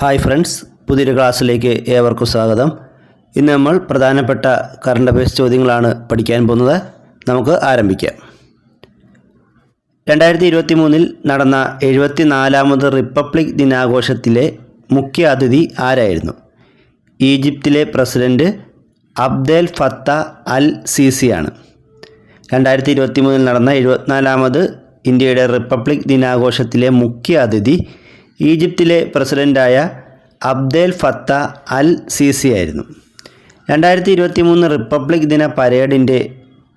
Hi friends പുതിയൊരു ക്ലാസ്സിലേക്ക് ഏവർക്കും സ്വാഗതം. ഇന്ന് നമ്മൾ പ്രധാനപ്പെട്ട കറണ്ട് അഫയേഴ്സ് ചോദ്യങ്ങളാണ് പഠിക്കാൻ പോകുന്നത്. നമുക്ക് ആരംഭിക്കാം. രണ്ടായിരത്തി ഇരുപത്തി മൂന്നിൽ നടന്ന എഴുപത്തി നാലാമത് റിപ്പബ്ലിക് ദിനാഘോഷത്തിലെ മുഖ്യ അതിഥി ആരായിരുന്നു? ഈജിപ്തിലെ പ്രസിഡന്റ് അബ്ദേൽ ഫത്ത അൽ സിസിയാണ് രണ്ടായിരത്തി ഇരുപത്തി മൂന്നിൽ നടന്ന എഴുപത്തിനാലാമത് ഇന്ത്യയുടെ റിപ്പബ്ലിക് ദിനാഘോഷത്തിലെ മുഖ്യ അതിഥി ഈജിപ്തിലെ പ്രസിഡന്റായ അബ്ദേൽ ഫത്ത അൽ സിസി ആയിരുന്നു. രണ്ടായിരത്തി ഇരുപത്തി മൂന്ന് റിപ്പബ്ലിക് ദിന പരേഡിന്റെ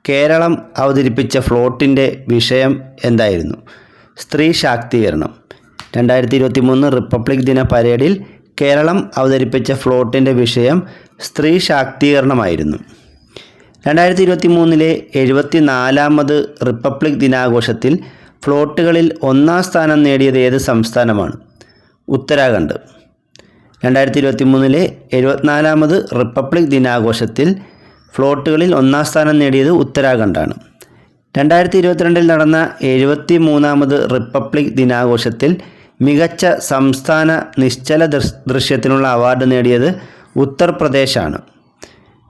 കേരളം അവതരിപ്പിച്ച ഫ്ലോട്ടിന്റെ വിഷയം എന്തായിരുന്നു? സ്ത്രീ ശാക്തീകരണം. രണ്ടായിരത്തി ഇരുപത്തി മൂന്ന് റിപ്പബ്ലിക് ദിന പരേഡിൽ കേരളം അവതരിപ്പിച്ച ഫ്ലോട്ടിന്റെ വിഷയം സ്ത്രീ ശാക്തീകരണമായിരുന്നു. രണ്ടായിരത്തി ഇരുപത്തി മൂന്നിലെ എഴുപത്തി നാലാമത് റിപ്പബ്ലിക് ദിനാഘോഷത്തിൽ ഫ്ലോട്ടുകളിൽ ഒന്നാം സ്ഥാനം നേടിയത് ഏത് സംസ്ഥാനമാണ്? ഉത്തരാഖണ്ഡ്. രണ്ടായിരത്തി ഇരുപത്തി മൂന്നിലെ എഴുപത്തിനാലാമത് റിപ്പബ്ലിക് ദിനാഘോഷത്തിൽ ഫ്ലോട്ടുകളിൽ ഒന്നാം സ്ഥാനം നേടിയത് ഉത്തരാഖണ്ഡാണ്. രണ്ടായിരത്തി ഇരുപത്തിരണ്ടിൽ നടന്ന എഴുപത്തി മൂന്നാമത് റിപ്പബ്ലിക് ദിനാഘോഷത്തിൽ മികച്ച സംസ്ഥാന നിശ്ചല ദൃശ്യത്തിനുള്ള അവാർഡ് നേടിയത് ഉത്തർപ്രദേശാണ്.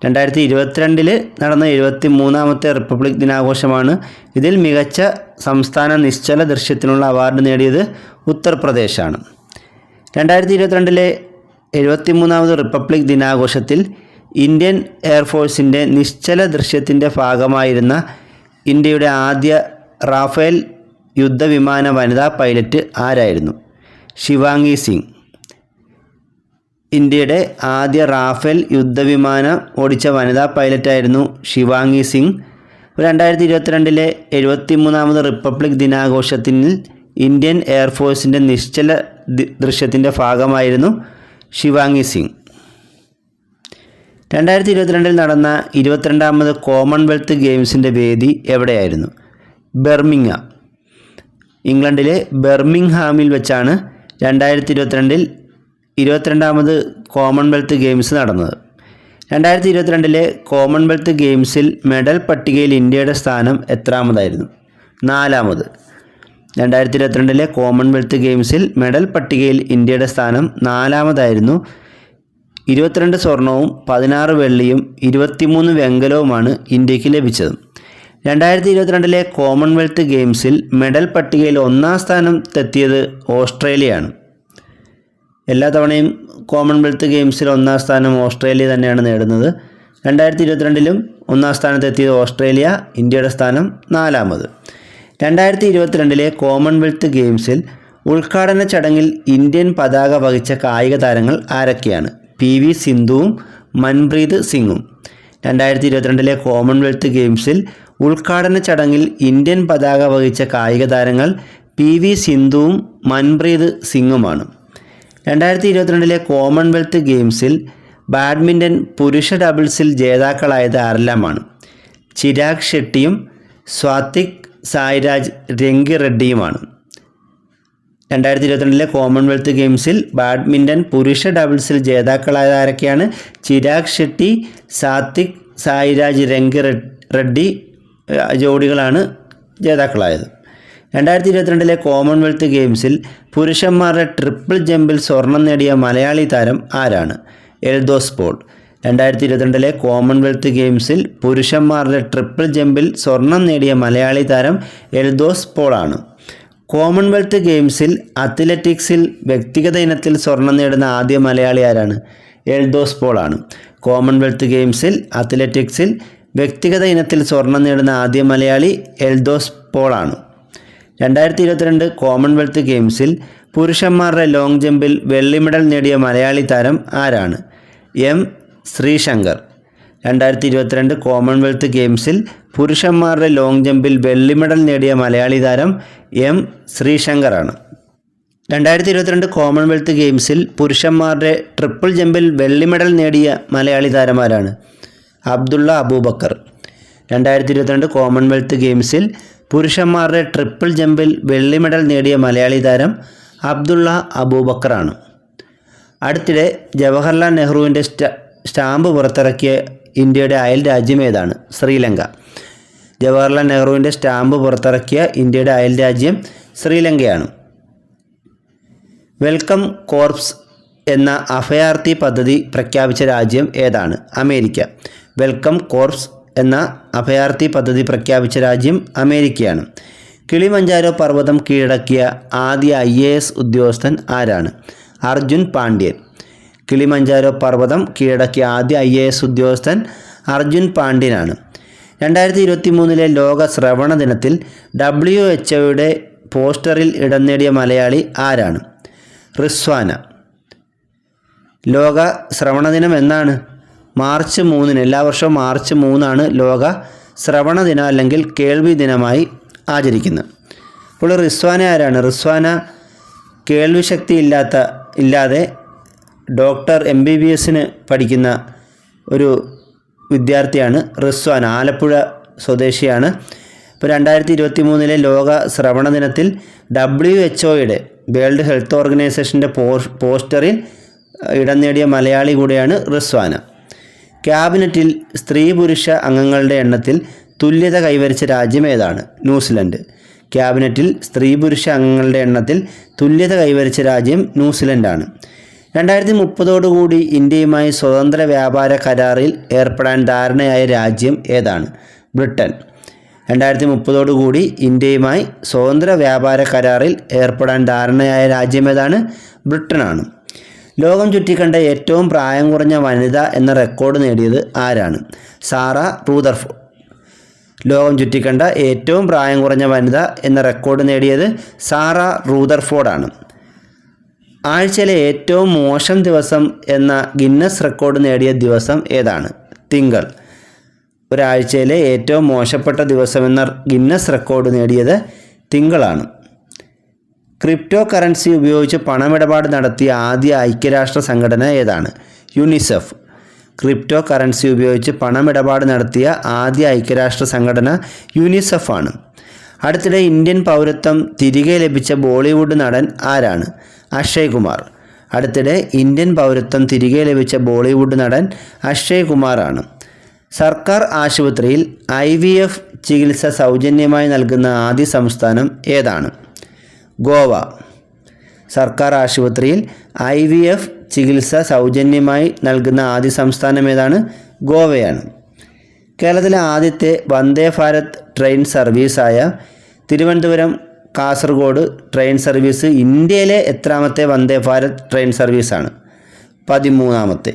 രണ്ടായിരത്തി ഇരുപത്തിരണ്ടിൽ നടന്ന എഴുപത്തി മൂന്നാമത്തെ റിപ്പബ്ലിക് ദിനാഘോഷമാണ് ഇതിൽ മികച്ച സംസ്ഥാന നിശ്ചല ദൃശ്യത്തിനുള്ള അവാർഡ് നേടിയത് ഉത്തർപ്രദേശാണ്. രണ്ടായിരത്തി ഇരുപത്തിരണ്ടിലെ എഴുപത്തി മൂന്നാമത് റിപ്പബ്ലിക് ദിനാഘോഷത്തിൽ ഇന്ത്യൻ എയർഫോഴ്സിന്റെ നിശ്ചല ദൃശ്യത്തിന്റെ ഭാഗമായിരുന്ന ഇന്ത്യയുടെ ആദ്യ റാഫേൽ യുദ്ധവിമാന വനിതാ പൈലറ്റ് ആരായിരുന്നു? ശിവാംഗി സിംഗ്. ഇന്ത്യയുടെ ആദ്യ റാഫേൽ യുദ്ധവിമാനം ഓടിച്ച വനിതാ പൈലറ്റായിരുന്നു ശിവാംഗി സിംഗ്. രണ്ടായിരത്തി ഇരുപത്തിരണ്ടിലെ എഴുപത്തി മൂന്നാമത് റിപ്പബ്ലിക് ദിനാഘോഷത്തിൽ ഇന്ത്യൻ എയർഫോഴ്സിന്റെ നിശ്ചല ദൃശ്യത്തിന്റെ ഭാഗമായിരുന്നു ശിവാംഗി സിംഗ്. രണ്ടായിരത്തി ഇരുപത്തിരണ്ടിൽ നടന്ന ഇരുപത്തിരണ്ടാമത് കോമൺവെൽത്ത് ഗെയിംസിന്റെ വേദി എവിടെയായിരുന്നു? ബെർമിങ്ങാം ഇംഗ്ലണ്ടിലെ ബെർമിംഗ്ഹാമിൽ വെച്ചാണ് രണ്ടായിരത്തി ഇരുപത്തിരണ്ടിൽ ഇരുപത്തിരണ്ടാമത് കോമൺവെൽത്ത് ഗെയിംസ് നടന്നത്. രണ്ടായിരത്തി ഇരുപത്തിരണ്ടിലെ കോമൺവെൽത്ത് ഗെയിംസിൽ മെഡൽ പട്ടികയിൽ ഇന്ത്യയുടെ സ്ഥാനം എത്രാമതായിരുന്നു? നാലാമത്. രണ്ടായിരത്തി ഇരുപത്തിരണ്ടിലെ കോമൺവെൽത്ത് ഗെയിംസിൽ മെഡൽ പട്ടികയിൽ ഇന്ത്യയുടെ സ്ഥാനം നാലാമതായിരുന്നു. ഇരുപത്തിരണ്ട് സ്വർണവും പതിനാറ് വെള്ളിയും ഇരുപത്തിമൂന്ന് വെങ്കലവുമാണ് ഇന്ത്യയ്ക്ക് ലഭിച്ചത്. രണ്ടായിരത്തി ഇരുപത്തിരണ്ടിലെ കോമൺവെൽത്ത് ഗെയിംസിൽ മെഡൽ പട്ടികയിൽ ഒന്നാം സ്ഥാനം തെത്തിയത് ഓസ്ട്രേലിയയാണ്. എല്ലാ തവണയും കോമൺവെൽത്ത് ഗെയിംസിൽ ഒന്നാം സ്ഥാനം ഓസ്ട്രേലിയ തന്നെയാണ് നേടുന്നത്. രണ്ടായിരത്തി ഇരുപത്തിരണ്ടിലും ഒന്നാം സ്ഥാനത്തെത്തിയത് ഓസ്ട്രേലിയ ഇന്ത്യയുടെ സ്ഥാനം നാലാമത്. രണ്ടായിരത്തി ഇരുപത്തിരണ്ടിലെ കോമൺവെൽത്ത് ഗെയിംസിൽ ഉദ്ഘാടന ചടങ്ങിൽ ഇന്ത്യൻ പതാക വഹിച്ച കായിക താരങ്ങൾ ആരൊക്കെയാണ്? പി വി സിന്ധുവും മൻപ്രീത് സിംഗും. രണ്ടായിരത്തി ഇരുപത്തിരണ്ടിലെ കോമൺവെൽത്ത് ഗെയിംസിൽ ഉദ്ഘാടന ചടങ്ങിൽ ഇന്ത്യൻ പതാക വഹിച്ച കായിക താരങ്ങൾ പി വി സിന്ധുവും മൻപ്രീത് സിംഗുമാണ്. രണ്ടായിരത്തി ഇരുപത്തിരണ്ടിലെ കോമൺവെൽത്ത് ഗെയിംസിൽ ബാഡ്മിന്റൺ പുരുഷ ഡബിൾസിൽ ജേതാക്കളായത് ആരെല്ലാമാണ്? ചിരാഗ് ഷെട്ടിയും സ്വാതിക് സായിരാജ് രംഗി റെഡ്ഡിയുമാണ് രണ്ടായിരത്തി ഇരുപത്തിരണ്ടിലെ കോമൺവെൽത്ത് ഗെയിംസിൽ ബാഡ്മിന്റൺ പുരുഷ ഡബിൾസിൽ ജേതാക്കളായത് ആരൊക്കെയാണ്? ചിരാഗ് ഷെട്ടി സാത്വിക് സായിരാജ് രംഗി റെഡ്ഡി ജോഡികളാണ് ജേതാക്കളായത്. രണ്ടായിരത്തി ഇരുപത്തിരണ്ടിലെ കോമൺവെൽത്ത് ഗെയിംസിൽ പുരുഷന്മാരുടെ ട്രിപ്പിൾ ജമ്പിൽ സ്വർണം നേടിയ മലയാളി താരം ആരാണ്? എൽദോസ് പോൾ. രണ്ടായിരത്തി ഇരുപത്തിരണ്ടിലെ കോമൺവെൽത്ത് ഗെയിംസിൽ പുരുഷന്മാരുടെ ട്രിപ്പിൾ ജമ്പിൽ സ്വർണം നേടിയ മലയാളി താരം എൽദോസ് പോളാണ്. കോമൺവെൽത്ത് ഗെയിംസിൽ അത്ലറ്റിക്സിൽ വ്യക്തിഗത ഇനത്തിൽ സ്വർണം നേടുന്ന ആദ്യ മലയാളി ആരാണ്? എൽദോസ് പോളാണ്. കോമൺവെൽത്ത് ഗെയിംസിൽ അത്ലറ്റിക്സിൽ വ്യക്തിഗത ഇനത്തിൽ സ്വർണം നേടുന്ന ആദ്യ മലയാളി എൽദോസ് പോളാണ്. രണ്ടായിരത്തി ഇരുപത്തിരണ്ട് കോമൺവെൽത്ത് ഗെയിംസിൽ പുരുഷന്മാരുടെ ലോങ് ജമ്പിൽ വെള്ളി മെഡൽ നേടിയ മലയാളി താരം ആരാണ്? എം. ശ്രീശങ്കർ. രണ്ടായിരത്തി ഇരുപത്തിരണ്ട് കോമൺവെൽത്ത് ഗെയിംസിൽ പുരുഷന്മാരുടെ ലോങ് ജമ്പിൽ വെള്ളി മെഡൽ നേടിയ മലയാളി താരം എം ശ്രീശങ്കറാണ്. രണ്ടായിരത്തി ഇരുപത്തിരണ്ട് കോമൺവെൽത്ത് ഗെയിംസിൽ പുരുഷന്മാരുടെ ട്രിപ്പിൾ ജമ്പിൽ വെള്ളി മെഡൽ നേടിയ മലയാളി താരമാരാണ് അബ്ദുള്ള അബൂബക്കർ. രണ്ടായിരത്തി ഇരുപത്തിരണ്ട് കോമൺവെൽത്ത് ഗെയിംസിൽ പുരുഷന്മാരുടെ ട്രിപ്പിൾ ജമ്പിൽ വെള്ളി മെഡൽ നേടിയ മലയാളി താരം അബ്ദുള്ള അബൂബക്കറാണ്. അടുത്തിടെ ജവഹർലാൽ നെഹ്റുവിന്റെ സ്റ്റാ സ്റ്റാമ്പ് പുറത്തിറക്കിയ ഇന്ത്യയുടെ അയൽ രാജ്യം ഏതാണ്? ശ്രീലങ്ക. ജവഹർലാൽ നെഹ്റുവിന്റെ സ്റ്റാമ്പ് പുറത്തിറക്കിയ ഇന്ത്യയുടെ അയൽ രാജ്യം ശ്രീലങ്കയാണ്. വെൽക്കം കോർപ്സ് എന്ന അഭയാർത്ഥി പദ്ധതി പ്രഖ്യാപിച്ച രാജ്യം ഏതാണ്? അമേരിക്ക. വെൽക്കം കോർപ്സ് എന്ന അഭയാർത്ഥി പദ്ധതി പ്രഖ്യാപിച്ച രാജ്യം അമേരിക്കയാണ്. കിളിമഞ്ചാരോ പർവതം കീഴടക്കിയ ആദ്യ ഐ ഉദ്യോഗസ്ഥൻ ആരാണ്? അർജുൻ പാണ്ഡ്യൻ. കിളിമഞ്ചാരോ പർവതം കീഴടക്കിയ ആദ്യ ഐ എ എസ് ഉദ്യോഗസ്ഥൻ അർജുൻ പാണ്ഡ്യനാണ്. രണ്ടായിരത്തി ഇരുപത്തി മൂന്നിലെ ലോക ശ്രവണ ദിനത്തിൽ ഡബ്ല്യു എച്ച് ഒയുടെ പോസ്റ്ററിൽ ഇടം നേടിയ മലയാളി ആരാണ്? റിസ്വാന. ലോക ശ്രവണ ദിനം എന്നാണ്? മാർച്ച് മൂന്നിന് എല്ലാ വർഷവും മാർച്ച് മൂന്നാണ് ലോക ശ്രവണ ദിനം അല്ലെങ്കിൽ കേൾവി ദിനമായി ആചരിക്കുന്നത്. അപ്പോൾ റിസ്വാന ആരാണ്? റിസ്വാന കേൾവി ശക്തി ഇല്ലാത്ത ഇല്ലാതെ ഡോക്ടർ എം ബി ബി എസിന് പഠിക്കുന്ന ഒരു വിദ്യാർത്ഥിയാണ് റിസ്വാൻ. ആലപ്പുഴ സ്വദേശിയാണ്. ഇപ്പോൾ രണ്ടായിരത്തി ഇരുപത്തി മൂന്നിലെ ലോക ശ്രവണ ദിനത്തിൽ ഡബ്ല്യു എച്ച് ഒയുടെ വേൾഡ് ഹെൽത്ത് ഓർഗനൈസേഷന്റെ പോസ്റ്ററിൽ ഇടം നേടിയ മലയാളി കൂടിയാണ് റിസ്വാന. ക്യാബിനറ്റിൽ സ്ത്രീ പുരുഷ അംഗങ്ങളുടെ എണ്ണത്തിൽ തുല്യത കൈവരിച്ച രാജ്യം ഏതാണ്? ന്യൂസിലൻഡ്. ക്യാബിനറ്റിൽ സ്ത്രീ പുരുഷ അംഗങ്ങളുടെ എണ്ണത്തിൽ തുല്യത കൈവരിച്ച രാജ്യം ന്യൂസിലൻഡാണ്. രണ്ടായിരത്തി മുപ്പതോടുകൂടി ഇന്ത്യയുമായി സ്വതന്ത്ര വ്യാപാര കരാറിൽ ഏർപ്പെടാൻ ധാരണയായ രാജ്യം ഏതാണ്? ബ്രിട്ടൻ. രണ്ടായിരത്തി മുപ്പതോടുകൂടി ഇന്ത്യയുമായി സ്വതന്ത്ര വ്യാപാര കരാറിൽ ഏർപ്പെടാൻ ധാരണയായ രാജ്യം ഏതാണ്? ബ്രിട്ടനാണ്. ലോകം ചുറ്റിക്കണ്ട ഏറ്റവും പ്രായം കുറഞ്ഞ വനിത എന്ന റെക്കോർഡ് നേടിയത് ആരാണ്? സാറ റൂദർഫോർഡ് ലോകം ചുറ്റിക്കണ്ട ഏറ്റവും പ്രായം കുറഞ്ഞ വനിത എന്ന റെക്കോർഡ് നേടിയത് സാറ റൂദർഫോർഡാണ്. ആഴ്ചയിലെ ഏറ്റവും മോശം ദിവസം എന്ന ഗിന്നസ് റെക്കോർഡ് നേടിയ ദിവസം ഏതാണ്? തിങ്കൾ. ഒരാഴ്ചയിലെ ഏറ്റവും മോശപ്പെട്ട ദിവസം എന്ന ഗിന്നസ് റെക്കോർഡ് നേടിയത് തിങ്കളാണ്. ക്രിപ്റ്റോ കറൻസി ഉപയോഗിച്ച് പണമിടപാട് നടത്തിയ ആദ്യ ഐക്യരാഷ്ട്ര സംഘടന ഏതാണ്? യുനിസെഫ്. ക്രിപ്റ്റോ കറൻസി ഉപയോഗിച്ച് പണമിടപാട് നടത്തിയ ആദ്യ ഐക്യരാഷ്ട്ര സംഘടന യുനിസെഫാണ് അടുത്തിടെ ഇന്ത്യൻ പൗരത്വം തിരികെ ലഭിച്ച ബോളിവുഡ് നടൻ ആരാണ്? അക്ഷയ് കുമാർ അടുത്തിടെ ഇന്ത്യൻ പൗരത്വം തിരികെ ലഭിച്ച ബോളിവുഡ് നടൻ അക്ഷയ് കുമാറാണ് സർക്കാർ ആശുപത്രിയിൽ ഐ വി എഫ് ചികിത്സ സൗജന്യമായി നൽകുന്ന ആദ്യ സംസ്ഥാനം ഏതാണ്? ഗോവ. സർക്കാർ ആശുപത്രിയിൽ ഐ വി എഫ് ചികിത്സ സൗജന്യമായി നൽകുന്ന ആദ്യ സംസ്ഥാനം ഏതാണ്? ഗോവയാണ്. കേരളത്തിലെ ആദ്യത്തെ വന്ദേ ഭാരത് ട്രെയിൻ സർവീസായ തിരുവനന്തപുരം കാസർഗോഡ് ട്രെയിൻ സർവീസ് ഇന്ത്യയിലെ എത്രാമത്തെ വന്ദേ ഭാരത് ട്രെയിൻ സർവീസാണ് പതിമൂന്നാമത്തെ.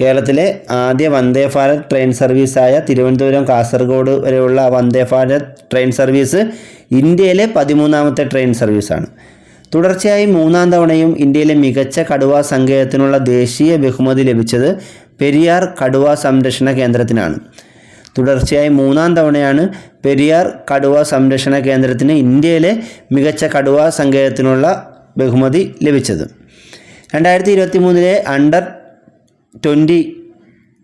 കേരളത്തിലെ ആദ്യ വന്ദേ ഭാരത് ട്രെയിൻ സർവീസായ തിരുവനന്തപുരം കാസർഗോഡ് വരെയുള്ള വന്ദേ ഭാരത് ട്രെയിൻ സർവീസ് ഇന്ത്യയിലെ പതിമൂന്നാമത്തെ ട്രെയിൻ സർവീസാണ് തുടർച്ചയായി മൂന്നാം തവണയും ഇന്ത്യയിലെ മികച്ച കടുവ സങ്കേതത്തിനുള്ള ദേശീയ ബഹുമതി ലഭിച്ചത് പെരിയാർ കടുവ സംരക്ഷണ കേന്ദ്രത്തിനാണ്. തുടർച്ചയായി മൂന്നാം തവണയാണ് പെരിയാർ കടുവ സംരക്ഷണ കേന്ദ്രത്തിന് ഇന്ത്യയിലെ മികച്ച കടുവ സങ്കേതത്തിനുള്ള ബഹുമതി ലഭിച്ചത്. രണ്ടായിരത്തി ഇരുപത്തി മൂന്നിലെ അണ്ടർ ട്വന്റി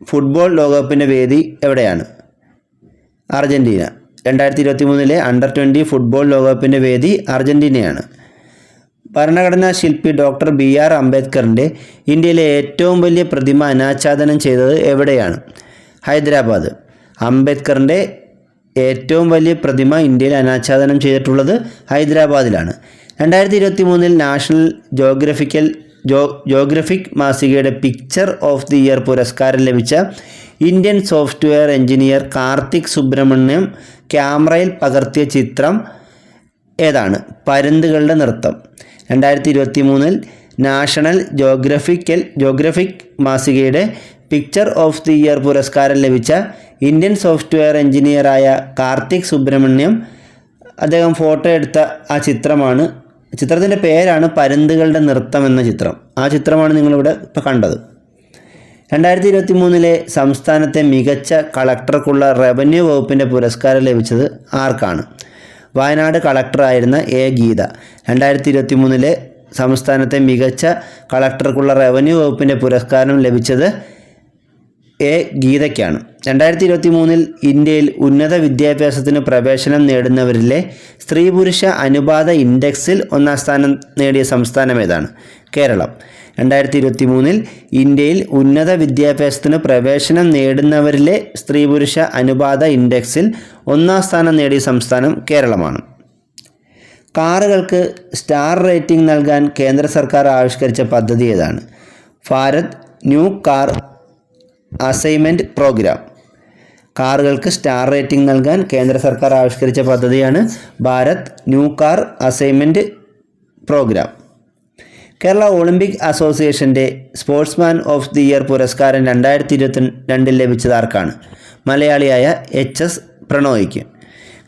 ഫുട്ബോൾ ലോകകപ്പിന്റെ വേദി എവിടെയാണ്? അർജന്റീന രണ്ടായിരത്തി ഇരുപത്തി മൂന്നിലെ അണ്ടർ ട്വന്റി ഫുട്ബോൾ ലോകകപ്പിന്റെ വേദി അർജന്റീനയാണ് ഭരണഘടനാ ശില്പി ഡോക്ടർ ബി ആർ അംബേദ്കറിന്റെ ഇന്ത്യയിലെ ഏറ്റവും വലിയ പ്രതിമ അനാച്ഛാദനം ചെയ്തത് എവിടെയാണ്? ഹൈദരാബാദ്. അംബേദ്കറിന്റെ ഏറ്റവും വലിയ പ്രതിമ ഇന്ത്യയിൽ അനാച്ഛാദനം ചെയ്തിട്ടുള്ളത് ഹൈദരാബാദിലാണ്. രണ്ടായിരത്തി ഇരുപത്തി മൂന്നിൽ നാഷണൽ ജോഗ്രഫിക്കൽ ജോ ജോഗ്രഫിക് മാസികയുടെ പിക്ചർ ഓഫ് ദി ഇയർ പുരസ്കാരം ലഭിച്ച Indian software engineer Karthik Subramaniam ക്യാമറയിൽ പകർത്തിയ ചിത്രം ഏതാണ്? പരുന്തുകളുടെ നൃത്തം. രണ്ടായിരത്തി ഇരുപത്തി മൂന്നിൽ നാഷണൽ ജോഗ്രഫിക്കൽ ജോഗ്രഫിക് മാസികയുടെ പിക്ചർ ഓഫ് ദി ഇയർ പുരസ്കാരം ലഭിച്ച ഇന്ത്യൻ സോഫ്റ്റ്വെയർ എഞ്ചിനീയറായ കാർത്തിക് സുബ്രഹ്മണ്യം അദ്ദേഹം ഫോട്ടോ എടുത്ത ആ ചിത്രമാണ്. ചിത്രത്തിന്റെ പേരാണ് പരുന്തുകളുടെ നൃത്തം എന്ന ചിത്രം. ആ ചിത്രമാണ് നിങ്ങളിവിടെ ഇപ്പോൾ കണ്ടത്. രണ്ടായിരത്തി ഇരുപത്തി മൂന്നിലെ സംസ്ഥാനത്തെ മികച്ച കളക്ടർക്കുള്ള റവന്യൂ വകുപ്പിന്റെ പുരസ്കാരം ലഭിച്ചത് ആർക്കാണ്? വയനാട് കളക്ടറായിരുന്ന എ ഗീത. രണ്ടായിരത്തി ഇരുപത്തി മൂന്നിലെ സംസ്ഥാനത്തെ മികച്ച കളക്ടർക്കുള്ള റവന്യൂ വകുപ്പിന്റെ പുരസ്കാരം ലഭിച്ചത് എ ഗീതയ്ക്കാണ്. രണ്ടായിരത്തി ഇരുപത്തി മൂന്നിൽ ഇന്ത്യയിൽ ഉന്നത വിദ്യാഭ്യാസത്തിന് പ്രവേശനം നേടുന്നവരിലെ സ്ത്രീ പുരുഷ അനുപാത ഇൻഡെക്സിൽ ഒന്നാം സ്ഥാനം നേടിയ സംസ്ഥാനം ഏതാണ്? കേരളം. രണ്ടായിരത്തി ഇരുപത്തി മൂന്നിൽ ഇന്ത്യയിൽ ഉന്നത വിദ്യാഭ്യാസത്തിന് പ്രവേശനം നേടുന്നവരിലെ സ്ത്രീ പുരുഷ അനുപാത ഇൻഡെക്സിൽ ഒന്നാം സ്ഥാനം നേടിയ സംസ്ഥാനം കേരളമാണ്. കാറുകൾക്ക് സ്റ്റാർ റേറ്റിംഗ് നൽകാൻ കേന്ദ്ര സർക്കാർ ആവിഷ്കരിച്ച പദ്ധതി ഏതാണ്? Bharat new car assignment programme. കാറുകൾക്ക് star rating നൽകാൻ കേന്ദ്ര സർക്കാർ ആവിഷ്കരിച്ച പദ്ധതിയാണ് Bharat new car assignment programme. Kerala Olympic അസോസിയേഷന്റെ സ്പോർട്സ്മാൻ ഓഫ് ദി ഇയർ പുരസ്കാരം രണ്ടായിരത്തി ഇരുപത്തി രണ്ടിൽ ലഭിച്ചത് ആർക്കാണ്? മലയാളിയായ എച്ച് എസ് പ്രണോയ്ക്ക്.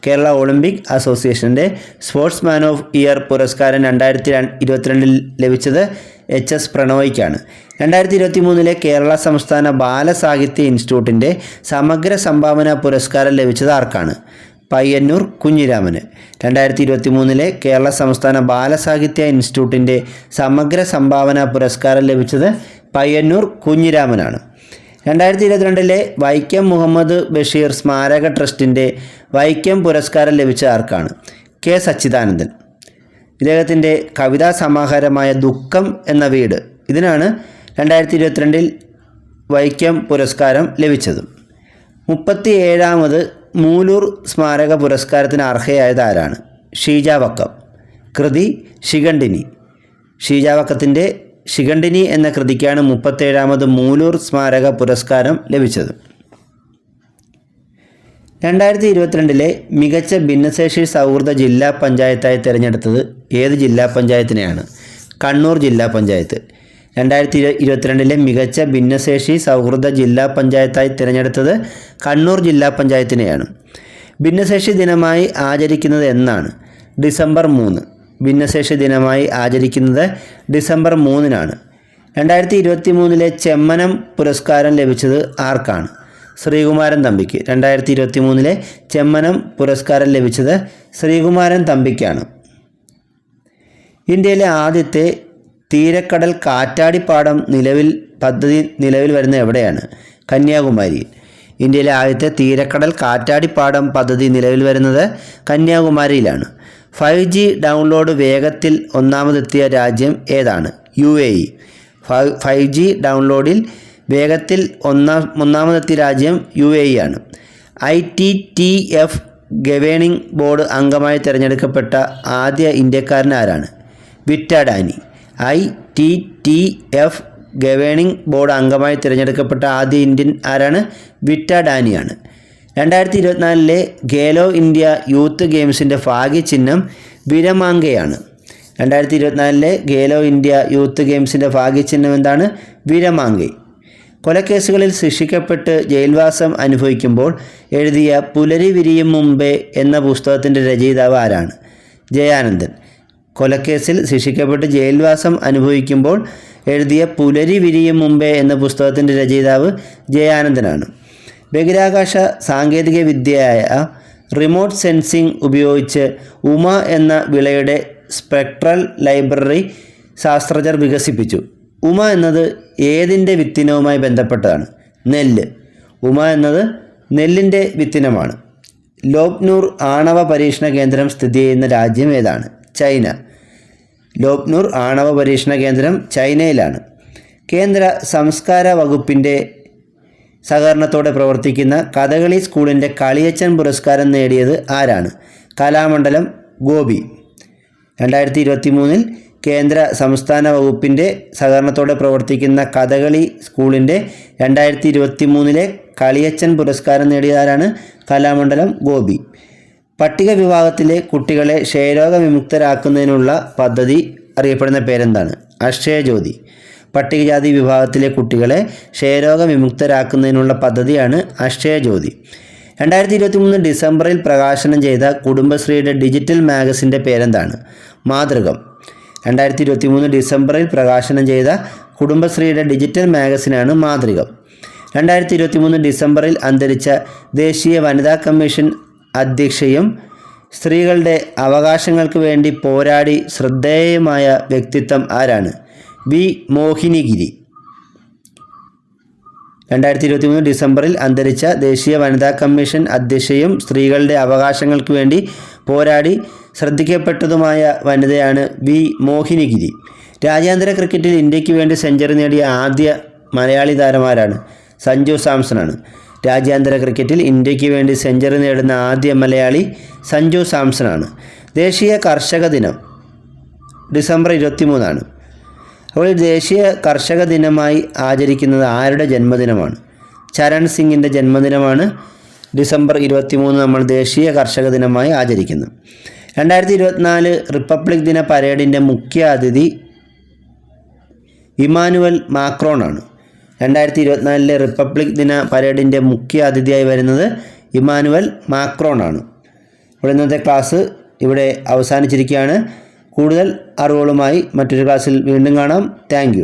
കേരള ഒളിമ്പിക് അസോസിയേഷന്റെ സ്പോർട്സ്മാൻ ഓഫ് ഇയർ പുരസ്കാരം രണ്ടായിരത്തി ഇരുപത്തിരണ്ടിൽ ലഭിച്ചത് എച്ച് എസ് പ്രണോയ്ക്കാണ്. രണ്ടായിരത്തി ഇരുപത്തി മൂന്നിലെ കേരള സംസ്ഥാന ബാലസാഹിത്യ ഇൻസ്റ്റിറ്റ്യൂട്ടിന്റെ സമഗ്ര സംഭാവന പുരസ്കാരം ലഭിച്ചത് ആർക്കാണ്? പയ്യന്നൂർ കുഞ്ഞിരാമന്. രണ്ടായിരത്തി ഇരുപത്തി മൂന്നിലെ കേരള സംസ്ഥാന ബാലസാഹിത്യ ഇൻസ്റ്റിറ്റ്യൂട്ടിന്റെ സമഗ്ര സംഭാവന പുരസ്കാരം ലഭിച്ചത് പയ്യന്നൂർ കുഞ്ഞിരാമനാണ്. രണ്ടായിരത്തി ഇരുപത്തിരണ്ടിലെ വൈക്കം മുഹമ്മദ് ബഷീർ സ്മാരക ട്രസ്റ്റിന്റെ വൈക്കം പുരസ്കാരം ലഭിച്ച ആർക്കാണ്? കെ. സച്ചിദാനന്ദൻ. ഇദ്ദേഹത്തിന്റെ കവിതാ സമാഹാരമായ ദുഃഖം എന്ന വീട്. ഇതിനാണ് രണ്ടായിരത്തി ഇരുപത്തിരണ്ടിൽ വൈക്കം പുരസ്കാരം ലഭിച്ചത്. മുപ്പത്തി ഏഴാമത് മൂലൂർ സ്മാരക പുരസ്കാരത്തിന് അർഹയായത് ആരാണ്? ഷീജാവക്കം. കൃതി ശിഖണ്ഡിനി. ഷീജാവക്കത്തിന്റെ ശിഖണ്ഡിനി എന്ന കൃതിക്കാണ് മുപ്പത്തേഴാമത് മൂലൂർ സ്മാരക പുരസ്കാരം ലഭിച്ചത്. രണ്ടായിരത്തി ഇരുപത്തിരണ്ടിലെ മികച്ച ഭിന്നശേഷി സൗഹൃദ ജില്ലാ പഞ്ചായത്തായി തിരഞ്ഞെടുത്തത് ഏത് ജില്ലാ പഞ്ചായത്തിനെയാണ്? കണ്ണൂർ ജില്ലാ പഞ്ചായത്ത്. രണ്ടായിരത്തി ഇരു ഇരുപത്തിരണ്ടിലെ മികച്ച ഭിന്നശേഷി സൗഹൃദ ജില്ലാ പഞ്ചായത്തായി തിരഞ്ഞെടുത്തത് കണ്ണൂർ ജില്ലാ പഞ്ചായത്തിനെയാണ്. ഭിന്നശേഷി ദിനമായി ആചരിക്കുന്നത് എന്നാണ്. ഡിസംബർ മൂന്ന്. ഭിന്നശേഷി ദിനമായി ആചരിക്കുന്നത് ഡിസംബർ മൂന്നിനാണ്. രണ്ടായിരത്തി ഇരുപത്തി മൂന്നിലെ ചെമ്മനം പുരസ്കാരം ലഭിച്ചത് ആർക്കാണ്? ശ്രീകുമാരൻ തമ്പിക്ക്. രണ്ടായിരത്തി ഇരുപത്തി മൂന്നിലെ ചെമ്മനം പുരസ്കാരം ലഭിച്ചത് ശ്രീകുമാരൻ തമ്പിക്കാണ്. ഇന്ത്യയിലെ ആദ്യത്തെ തീരക്കടൽ കാറ്റാടിപ്പാടം നിലവിൽ പദ്ധതി നിലവിൽ വരുന്ന എവിടെയാണ്? കന്യാകുമാരി. ഇന്ത്യയിലെ ആദ്യത്തെ തീരക്കടൽ കാറ്റാടിപ്പാടം പദ്ധതി നിലവിൽ വരുന്നത് കന്യാകുമാരിയിലാണ്. ഫൈവ് ജി ഡൗൺലോഡ് വേഗത്തിൽ ഒന്നാമതെത്തിയ രാജ്യം ഏതാണ്? U A E. Five G ഡൗൺലോഡിൽ വേഗത്തിൽ ഒന്നാം ഒന്നാമതെത്തിയ രാജ്യം യു എ ആണ്. I T T F governing board അംഗമായി തിരഞ്ഞെടുക്കപ്പെട്ട ആദ്യ ഇന്ത്യക്കാരൻ ആരാണ്? Vita Dani I T T F governing board അംഗമായി തിരഞ്ഞെടുക്കപ്പെട്ട ആദ്യ ഇന്ത്യൻ ആരാണ്? വിറ്റാഡാനിയാണ് രണ്ടായിരത്തി ഇരുപത്തിനാലിലെ ഖേലോ ഇന്ത്യ യൂത്ത് ഗെയിംസിന്റെ ഭാഗ്യചിഹ്നം വിരമാങ്കയാണ് രണ്ടായിരത്തി ഇരുപത്തിനാലിലെ ഖേലോ ഇന്ത്യ യൂത്ത് ഗെയിംസിന്റെ ഭാഗ്യചിഹ്നം എന്താണ്? വിരമാങ്കൈ കൊലക്കേസുകളിൽ ശിക്ഷിക്കപ്പെട്ട് ജയിൽവാസം അനുഭവിക്കുമ്പോൾ എഴുതിയ പുലരി വിരിയും മുമ്പേ എന്ന പുസ്തകത്തിന്റെ രചയിതാവ് ആരാണ്? ജയാനന്ദൻ. കൊലക്കേസിൽ ശിക്ഷിക്കപ്പെട്ട് ജയിൽവാസം അനുഭവിക്കുമ്പോൾ എഴുതിയ പുലരി വിരിയും മുമ്പേ എന്ന പുസ്തകത്തിന്റെ രചയിതാവ് ജയാനന്ദനാണ്. ബഹിരാകാശ സാങ്കേതിക വിദ്യയായ റിമോട്ട് സെൻസിംഗ് ഉപയോഗിച്ച് ഉമ എന്ന വിളയുടെ സ്പെക്ട്രൽ ലൈബ്രറി ശാസ്ത്രജ്ഞർ വികസിപ്പിച്ചു. ഉമ എന്നത് ഏതിന്റെ വിത്തിനവുമായി ബന്ധപ്പെട്ടതാണ്? നെല്ല്. ഉമ എന്നത് നെല്ലിന്റെ വിത്തിനമാണ്. ലോപ്നൂർ ആണവ പരീക്ഷണ കേന്ദ്രം സ്ഥിതി ചെയ്യുന്ന രാജ്യം ഏതാണ്? ചൈന. ലോപ്നൂർ ആണവ പരീക്ഷണ കേന്ദ്രം ചൈനയിലാണ്. കേന്ദ്ര സംസ്കാര വകുപ്പിന്റെ സഹകരണത്തോടെ പ്രവർത്തിക്കുന്ന കഥകളി സ്കൂളിന്റെ കളിയച്ചൻ പുരസ്കാരം നേടിയത് ആരാണ്? കലാമണ്ഡലം ഗോപി. രണ്ടായിരത്തി ഇരുപത്തി മൂന്നിൽ കേന്ദ്ര സംസ്ഥാന വകുപ്പിന്റെ സഹകരണത്തോടെ പ്രവർത്തിക്കുന്ന കഥകളി സ്കൂളിന്റെ രണ്ടായിരത്തി ഇരുപത്തി മൂന്നിലെ കളിയച്ചൻ പുരസ്കാരം നേടിയതാരാണ് കലാമണ്ഡലം ഗോപി. പട്ടിക വിഭാഗത്തിലെ കുട്ടികളെ ക്ഷയരോഗ വിമുക്തരാക്കുന്നതിനുള്ള പദ്ധതി അറിയപ്പെടുന്ന പേരെന്താണ്? അക്ഷയജ്യോതി പട്ടികജാതി വിഭാഗത്തിലെ കുട്ടികളെ ക്ഷയരോഗ വിമുക്തരാക്കുന്നതിനുള്ള പദ്ധതിയാണ് അക്ഷയജ്യോതി രണ്ടായിരത്തി ഇരുപത്തി മൂന്ന് ഡിസംബറിൽ പ്രകാശനം ചെയ്ത കുടുംബശ്രീയുടെ ഡിജിറ്റൽ മാഗസിന്റെ പേരെന്താണ്? മാതൃകം. രണ്ടായിരത്തി ഇരുപത്തി മൂന്ന് ഡിസംബറിൽ പ്രകാശനം ചെയ്ത കുടുംബശ്രീയുടെ ഡിജിറ്റൽ മാഗസിനാണ് മാതൃകം. രണ്ടായിരത്തി ഇരുപത്തി മൂന്ന് ഡിസംബറിൽ അന്തരിച്ച ദേശീയ വനിതാ കമ്മീഷൻ അധ്യക്ഷയും സ്ത്രീകളുടെ അവകാശങ്ങൾക്ക് വേണ്ടി പോരാടി ശ്രദ്ധേയമായ വ്യക്തിത്വം ആരാണ്? വി. മോഹിനിഗിരി. രണ്ടായിരത്തി ഇരുപത്തി മൂന്ന് ഡിസംബറിൽ അന്തരിച്ച ദേശീയ വനിതാ കമ്മീഷൻ അധ്യക്ഷയും സ്ത്രീകളുടെ അവകാശങ്ങൾക്ക് വേണ്ടി പോരാടി ശ്രദ്ധിക്കപ്പെട്ടതുമായ വനിതയാണ് വി മോഹിനിഗിരി. രാജ്യാന്തര ക്രിക്കറ്റിൽ ഇന്ത്യയ്ക്ക് വേണ്ടി സെഞ്ചുറി നേടിയ ആദ്യ മലയാളി താരമാരാണ് സഞ്ജു സാംസൺ ആണ് രാജ്യാന്തര ക്രിക്കറ്റിൽ ഇന്ത്യയ്ക്ക് വേണ്ടി സെഞ്ചുറി നേടുന്ന ആദ്യ മലയാളി സഞ്ജു സാംസൺ ആണ് ദേശീയ കർഷക ദിനം ഡിസംബർ ഇരുപത്തി മൂന്നാണ് അപ്പോൾ ദേശീയ കർഷക ദിനമായി ആചരിക്കുന്നത് ആരുടെ ജന്മദിനമാണ്? ചരൺ സിംഗിന്റെ ജന്മദിനമാണ്. ഡിസംബർ ഇരുപത്തി മൂന്ന് നമ്മൾ ദേശീയ കർഷക ദിനമായി ആചരിക്കുന്നു. രണ്ടായിരത്തി ഇരുപത്തിനാല് റിപ്പബ്ലിക് ദിന പരേഡിന്റെ മുഖ്യ അതിഥി ഇമാനുവൽ മാക്രോണാണ്. രണ്ടായിരത്തി ഇരുപത്തിനാലിലെ റിപ്പബ്ലിക് ദിന പരേഡിന്റെ മുഖ്യ അതിഥിയായി വരുന്നത് ഇമാനുവൽ മാക്രോണാണ്. അപ്പോൾ ഇന്നത്തെ ക്ലാസ് ഇവിടെ അവസാനിച്ചിരിക്കുകയാണ്. കൂടുതൽ അറിവുകളുമായി മറ്റൊരു ക്ലാസ്സിൽ വീണ്ടും കാണാം. താങ്ക്